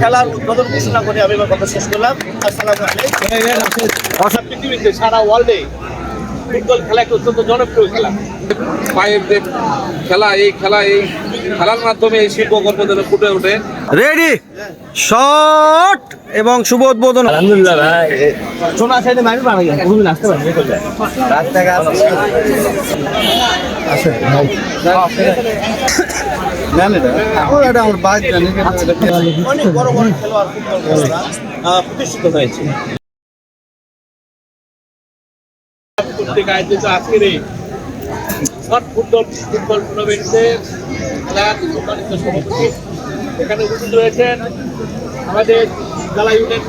খেলার উদ্বোধন ঘোষণা করে আমি আমার কথা শেষ করলাম। আসসালামু আলাইকুম। পৃথিবীতে সারা ওয়ার্ল্ডে ফুটবল খেলা একটা অত্যন্ত জনপ্রিয় খেলা। পায়ের যে খেলা এই খেলা এই খেলার মাধ্যমে এই শিল্পকর্ম যেন ফুটে ওঠে। রেডি শট এবং শুভ উদ্বোধন। আলহামদুলিল্লাহ ভাই। শোনা সাইডে তুমি নাচতে পারবে রাস্তাঘাট অনেক বড় বড় খেলোয়াড় আহ, প্রতিষ্ঠিত হয়েছে। কর্তৃক আয়োজিত আজকের এই শর্ট ফুটবল ফুটবল টুর্নামেন্টে খেলার সম্মানিত সভাপতি এখানে উপস্থিত রয়েছেন আমাদের জেলা ইউনিয়ন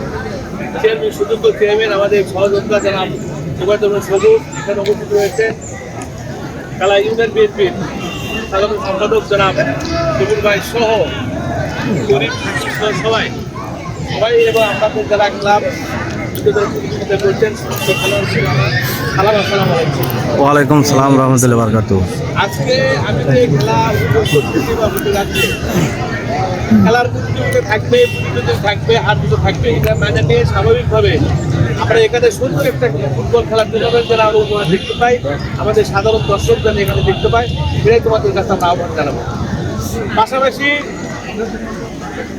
চেয়ারম্যান সুযোগ্য চেয়ারম্যান আমাদের সহযোদ্ধা জনাব সুভাষ সবুজ। এখানে উপস্থিত রয়েছেন জেলা ইউনিয়ন বিএনপির সাধারণ সম্পাদক জনাব সবুজ ভাই সহ গরিব সবাই। সবাই এবং আমাদের যারা ক্লাব ওয়ালাইকুম সালাম রহমতুল্লাহ বারকাতু আজকে আমি যে খেলা খেলার থাকবে থাকবে দুটো থাকবে এটা মানে নিয়ে স্বাভাবিকভাবে আমরা এখানে সুন্দর একটা ফুটবল খেলার টুর্নামেন্ট যেন আমরা দেখতে পাই, আমাদের সাধারণ দর্শক যেন এখানে দেখতে পাই এটাই তোমাদের কাছে আমরা আহ্বান জানাব। পাশাপাশি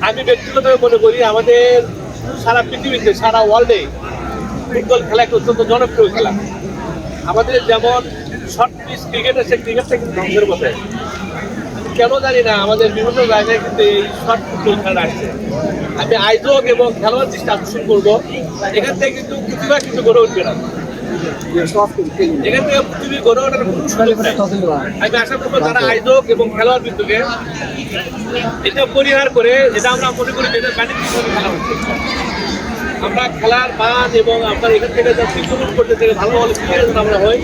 আমি ব্যক্তিগতভাবে মনে করি আমাদের সারা পৃথিবীতে, সারা ওয়ার্ল্ডে ফুটবল খেলা একটা অত্যন্ত জনপ্রিয় খেলা। আমাদের যেমন শর্ট পিচ ক্রিকেট আছে ক্রিকেটটা কিন্তু ধ্বংসের পথে। কেন জানি না আমাদের বিভিন্ন জায়গায় কিন্তু এই শর্ট ফুটবল খেলা আসছে। আমি আয়োজক এবং খেলোয়াড় চেষ্টা আকর্ষণ করব। এখান থেকে কিন্তু প্রতিভা কিন্তু গড়ে উঠবে না। এখান থেকে পৃথিবী গড়ে ওঠার কোনো সুযোগ নেই। আমি আশা করব তারা আয়োজক এবং খেলোয়াড় বিন্দুকে এটা পরিহার করে যেটা আমরা মনে করি যেটা বাণিজ্যিক খেলা হচ্ছে। আমরা খেলার মান এবং আমরা এখান থেকে যা শিক্ষণ করতে থেকে ভালো ভালো প্লেয়ার যেন আমরা হই।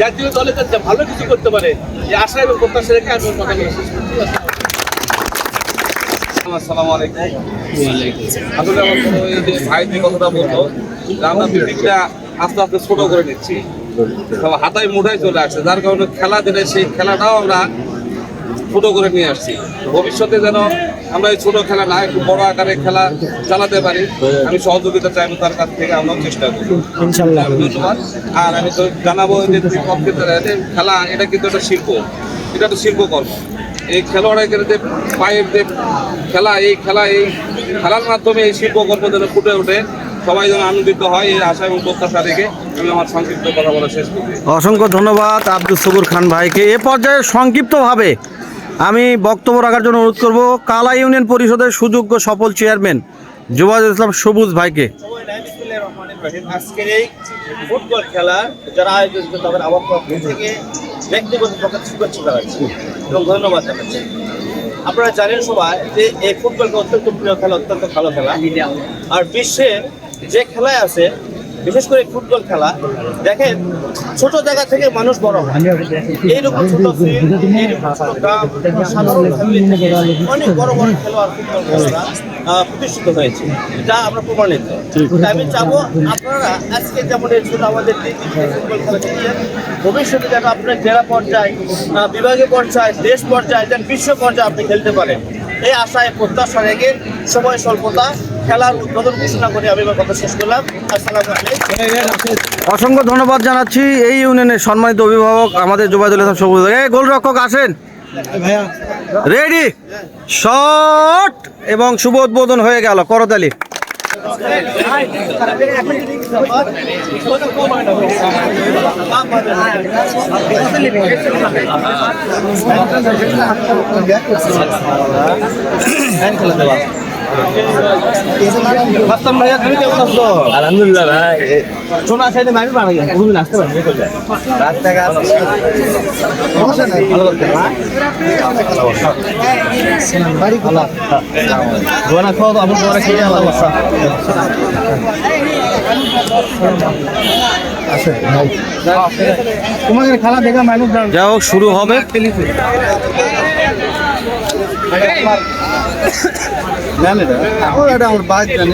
জাতীয় দলে যাতে ভালো কিছু করতে পারে এই আশা এবং প্রত্যাশা রেখে আমি কথা বলে শেষ করছি আসসালামু আলাইকুম। আসলে আমার এই যে ভাই যে কথাটা বলল আমরা পৃথিবীটা আস্তে আস্তে ছোট করে নিচ্ছি। সব হাতায় মুঠায় চলে আসছে যার কারণে খেলা যেটা সেই খেলাটাও আমরা ছোট করে নিয়ে আসছি। ভবিষ্যতে যেন আমরা এই ছোট খেলা না একটু বড় আকারে খেলা চালাতে পারি আমি সহযোগিতা চাইব তার কাছ থেকে আমরাও চেষ্টা করি ধন্যবাদ। আর আমি তো জানাব যে খেলা এটা কিন্তু একটা শিল্প। এটা তো শিল্পকর্ম। এই খেলোয়াড়ের যে পায়ের যে খেলা এই খেলা এই খেলার মাধ্যমে এই শিল্পকর্ম যেন ফুটে ওঠে সবাই যেন আনন্দিত হয় এই আশা এবং প্রত্যাশা রেখে আমি আমার সংক্ষিপ্ত কথা বলা শেষ করি অসংখ্য ধন্যবাদ আব্দুল সবুর খান ভাইকে। এ পর্যায়ে সংক্ষিপ্তভাবে আমি বক্তব্য রাখার জন্য অনুরোধ করব, কালা ইউনিয়ন পরিষদের সুযোগ্য সফল চেয়ারম্যান জুবাদ ইসলাম সবুজ ভাইকে। ফুটবল যারা ধন্যবাদ আপনারা জানেন সবাই যে এই ফুটবলকে অত্যন্ত প্রিয় খেলা, অত্যন্ত ভালো খেলা। আর বিশ্বে যে খেলায় আছে বিশেষ করে ফুটবল খেলা, দেখেন, ছোট জায়গা থেকে মানুষ বড় হয়। এইরকম ছোট অনেক বড় বড় খেলোয়াড়, ফুটবল খেলোয়াড়রা প্রতিষ্ঠিত হয়েছে। যা আমরা প্রমাণিত। আমি চাবো আপনারা আজকে যেমন এই ছোট আমাদের ফুটবল খেলা খেলছেন ভবিষ্যতে যেন আপনার জেলা পর্যায়ে বিভাগীয় পর্যায়ে, দেশ পর্যায়ে যেন বিশ্ব পর্যায়ে আপনি খেলতে পারেন। এই আশায় প্রত্যাশা রেখে সময় স্বল্পতা খেলার উদ্বোধন ঘোষণা করে আমি আমার কথা শেষ করলাম। আসসালামু অসংখ্য ধন্যবাদ জানাচ্ছি এই ইউনিয়নের সম্মানিত অভিভাবক আমাদের ইসলাম সবুজ। এ গোলরক্ষক আসেন। রেডি শট এবং শুভ উদ্বোধন হয়ে গেল করতালি। আলহামদুলিল্লাহ ভাই। শোনা মানুষ বানা গেছে তুমি পারবে তো আমার তোমাকে খেলা দেখা মানুষ যা হোক, শুরু হবে। জানে আমার বাদ জানি।